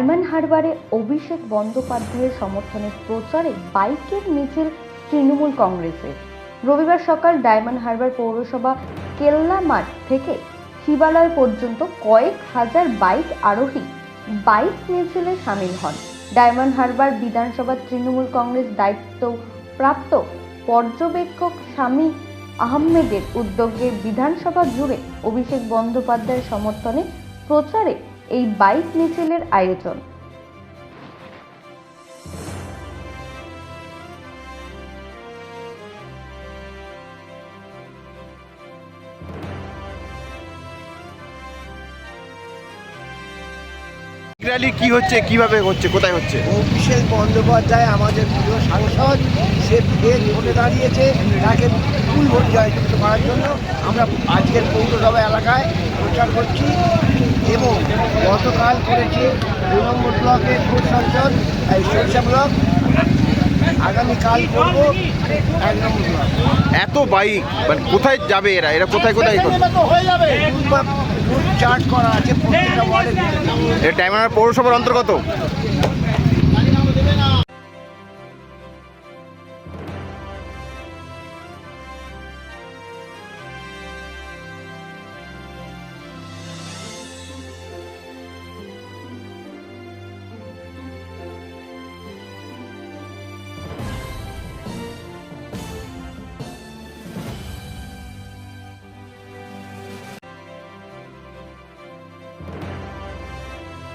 Diamond হারবারে অভিষেক বন্দ্যোপাধ্যায়ের সমর্থনে প্রচারে বাইকের মিছিল তৃণমূল কংগ্রেসের। রবিবার সকাল ডায়মন্ড হারবার পৌরসভা কেল্লা মাঠ থেকে শিবালয় পর্যন্ত কয়েক হাজার বাইক আরোহী বাইক মিছিলে সামিল হন। ডায়মন্ড হারবার বিধানসভা তৃণমূল কংগ্রেস দায়িত্বপ্রাপ্ত পর্যবেক্ষক স্বামী আহমেদের উদ্যোগে বিধানসভা জুড়ে অভিষেক বন্দ্যোপাধ্যায়ের সমর্থনে প্রচারে এই বাইক মিছিলের আয়োজন। র্যালি কি হচ্ছে কীভাবে হচ্ছে কোথায় হচ্ছে? অভিষেক বন্দ্যোপাধ্যায় আমাদের প্রিয় সাংসদ সে ফের ভোটে দাঁড়িয়েছে। তাকে ফুল ভোট জয়যুক্ত করার জন্য আমরা আজকের পৌরসভা এলাকায় প্রচার করছি। এবং গতকাল করেছি দু নম্বর ব্লকের ভোট সঞ্চন এই সরষা ব্লক। আগামীকাল করব এক নম্বর ব্লক। এত বাইক মানে কোথায় যাবে এরা? এরা কোথায় কোথায় হয়ে যাবে। চার্জ করা আছে প্রত্যেকটা ওয়ার্ডে এটা ডায়মন্ড পৌরসভার অন্তর্গত?